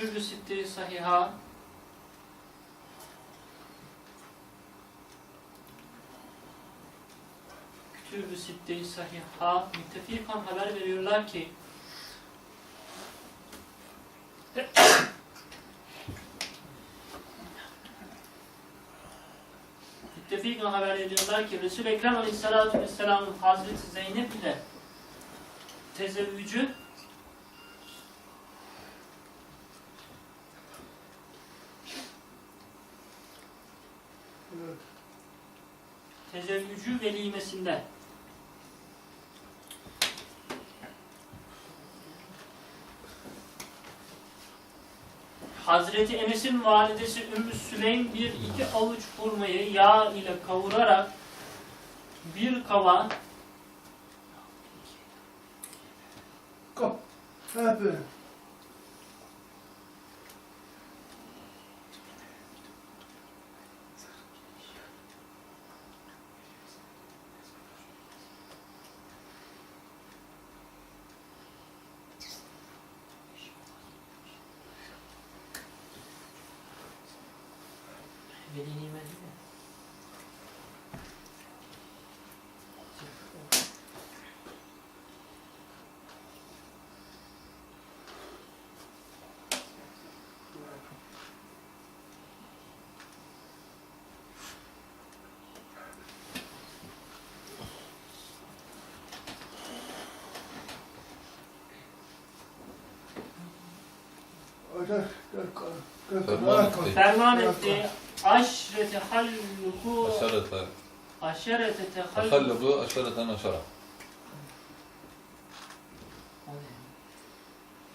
Kütüb-ü Sitte-i Sahiha. Kütüb-ü Sitte-i Sahiha müttefikan haber veriyorlar ki müttefikan haber ediyorlar ki Resul-i Ekrem Aleyhisselatü Vesselam'ın Hazreti Zeynep ile tezevvücü tezevvücü velimesinde Hazreti Enes'in validesi Ümmü Süleym bir iki avuç hurmayı yağ ile kavurarak bir kava Kop. Ha Veli nimet değil mi? Ferman etti. Aşre tehalluku Aşarete Aşarete tehalluku Aşarete naşara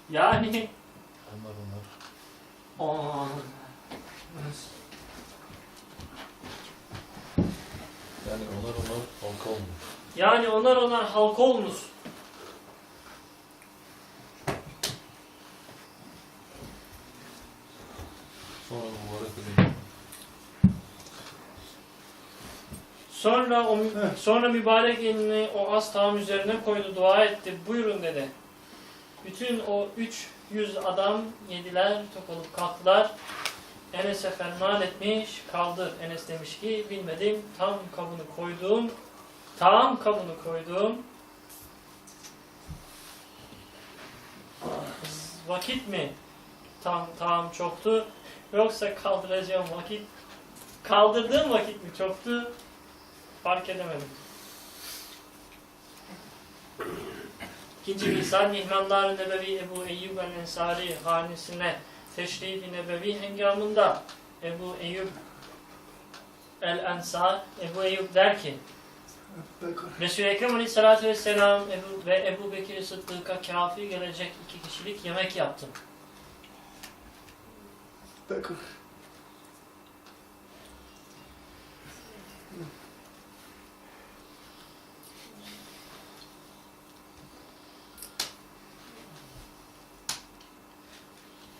Yani Onlar onlar On. Yani onlar onlar halka olmuş. Yani onlar onlar halka olmuş. Sonra o sonra mübarek elini o az tam üzerine koydu, dua etti. Buyurun dedi. Bütün o 300 adam yediler, tok olup kalktılar. Enes'e ferman etmiş, kaldır. Enes demiş ki, bilmedim, tam kabını koydum, tam kabını koydum. Vakit mi? Tam tam çoktu. Yoksa kaldıracağım vakit, kaldırdığım vakit mi çoktu? Fark edemedim. İkinci misal Mihmanlar-ı Nebevi Ebu Eyyub el-Ensari hanesine teşrif-i nebevi hengamında Ebu Eyyub el-Ensar Ebu Eyyub der ki. Resul-i Ekrem Aleyhisselatü Vesselam Ebu, ve Ebu Bekir Sıddık'a kafi gelecek iki kişilik yemek yaptım. Oraya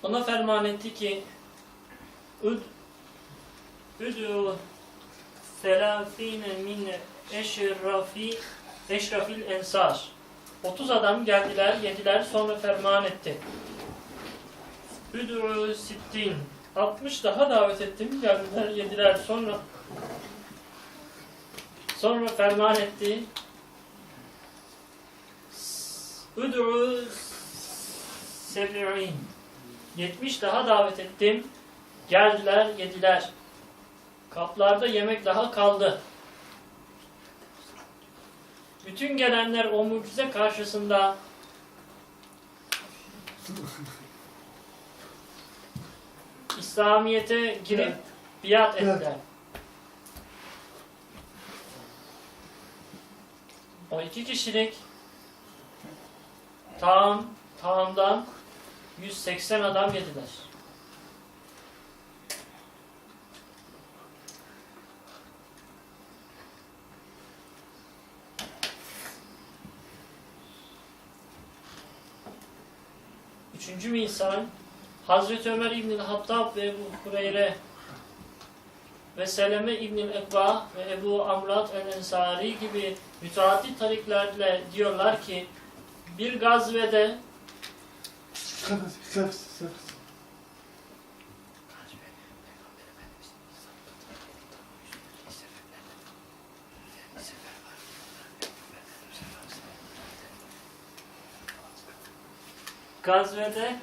Ona ferman etti ki Üd Üdü selafine min eşrafi eşrafil ensar 30 adam geldiler, yediler, sonra ferman etti. Üdü sittin 60 daha davet ettim, geldiler, yediler, sonra sonra ferman etti. Üdü sebi'in 70 daha davet ettim. Geldiler, yediler. Kaplarda yemek daha kaldı. Bütün gelenler o mucize karşısında İslamiyet'e girip biat ettiler. O iki kişilik tam, tamdan 180 adam yediler. Üçüncü misal Hazreti Ömer İbn-i Hattab ve Ebu Hureyre ve Seleme İbn-i Ekba ve Ebu Amrat el-Ensari gibi müteaddit tariklerle diyorlar ki bir gazvede Sıkı, sıkı. Gazvede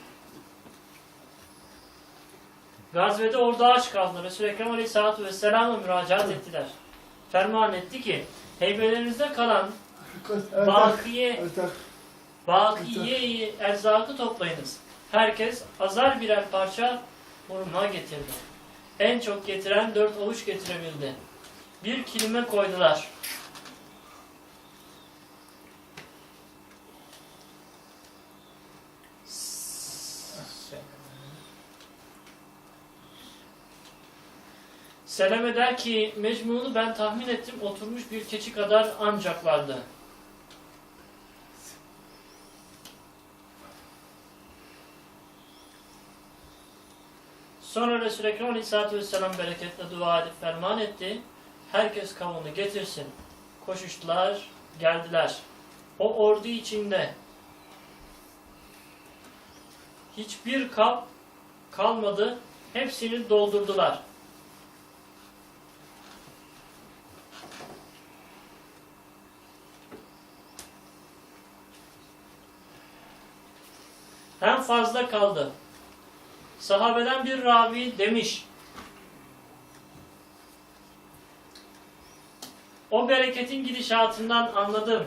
Gazvede orada aç kaldı. Resul-i Ekrem Aleyhisselatü Vesselam'a müracaat ettiler. Ferman etti ki heybelerinizde kalan bakiye Ertak. bakiye erzakı toplayınız. Herkes azar birer parça hurma getirdi. En çok getiren dört avuç getirebildi. Bir kilime koydular. Seleme der ki mecmunu ben tahmin ettim oturmuş bir keçi kadar ancak vardı. Sonra Resul-i Ekrem Aleyhisselatü Vesselam bereketle dua edip ferman etti. Herkes kavunu getirsin. Koşuştular, geldiler. O ordu içinde hiçbir kap kalmadı. Hepsini doldurdular. Hem fazla kaldı. Sahabeden bir ravi demiş. O bereketin gidişatından anladım.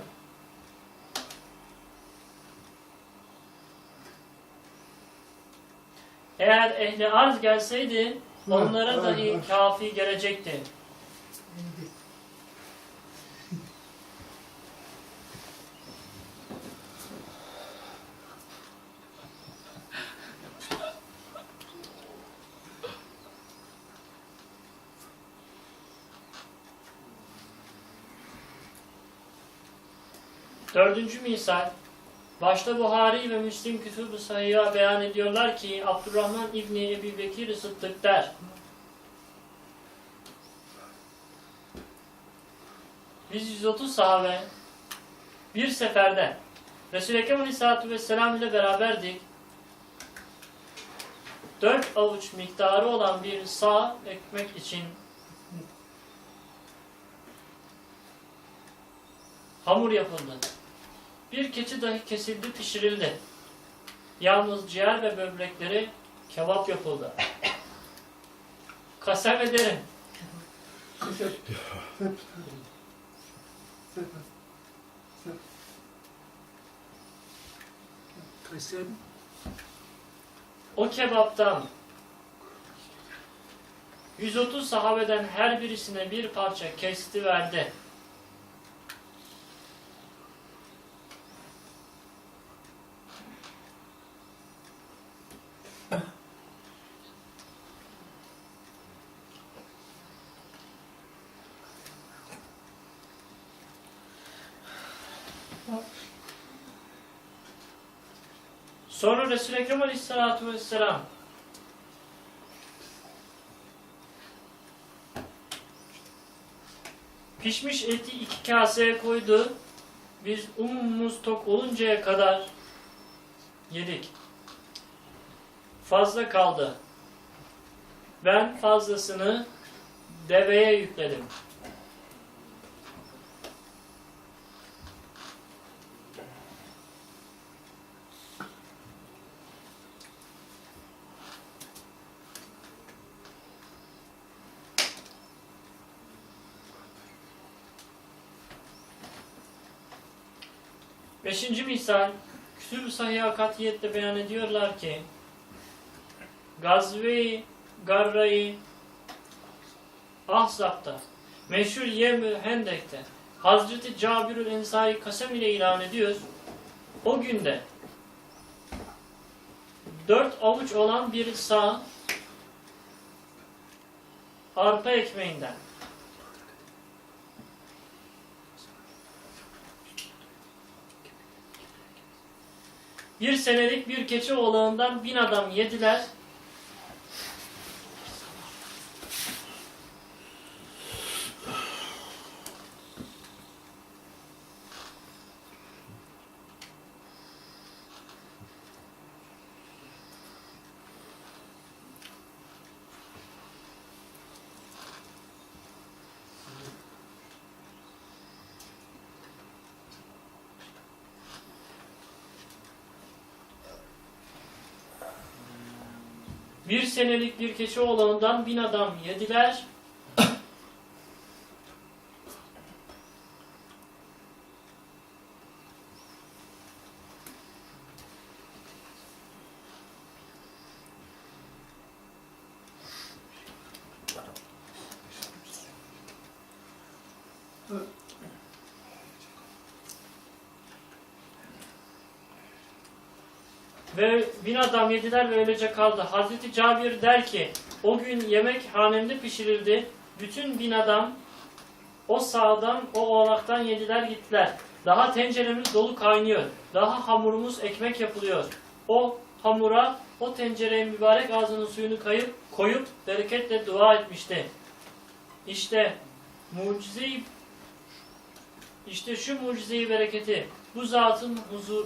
Eğer ehli arz gelseydi onlara dahi kafi gelecekti. Dördüncü misal, başta Buhari ve Müslim Kütüb-ü Sahih'a beyan ediyorlar ki Abdurrahman İbni Ebi Bekir Sıddık der. Biz 130 sahabe bir seferde Resul-i Ekrem Aleyhisselatü Vesselam ile beraberdik. Dört avuç miktarı olan bir sağ ekmek için hamur yapıldı. Bir keçi dahi kesildi, pişirildi. Yalnız ciğer ve böbrekleri kebap yapıldı. Kasem ederim. Kasem O kebaptan 130 sahabeden her birisine bir parça kesti verdi. Sonra Resul-i Ekrem Aleyhisselatü Vesselam pişmiş eti iki kaseye koydu. Biz umumumuz tok oluncaya kadar yedik. Fazla kaldı. Ben fazlasını deveye yükledim. Beşinci misal, Kütüb-ü Sahih Katiyet'te beyan ediyorlar ki, Gazve-i Garra-i Ahzab'da, meşhur Yevm-ü Hendek'te, Hazreti Cabirül Ensari kasem ile ilan ediyor. O günde dört avuç olan bir sağ arpa ekmeğinden bir senelik bir keçi oğlağından bin adam yediler. Bir senelik bir keçi oğlağından bin adam yediler. Ve bin adam yediler ve öylece kaldı. Hazreti Cabir der ki, o gün yemek hanemde pişirildi. Bütün bin adam o sağdan, o oğlaktan yediler gittiler. Daha tenceremiz dolu kaynıyor. Daha hamurumuz ekmek yapılıyor. O hamura, o tencereye mübarek ağzının suyunu kayıp, koyup bereketle dua etmişti. İşte mucize işte şu mucizeyi bereketi bu zatın huzur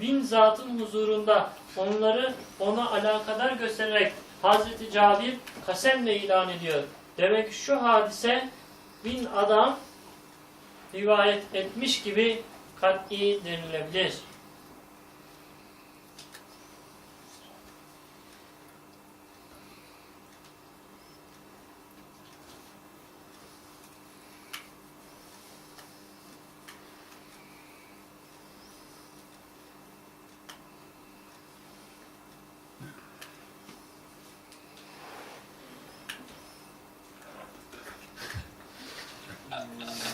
bin zatın huzurunda onları ona alakadar göstererek Hazreti Cabir kasemle ilan ediyor. Demek ki şu hadise bin adam rivayet etmiş gibi kat'i denilebilir. uh,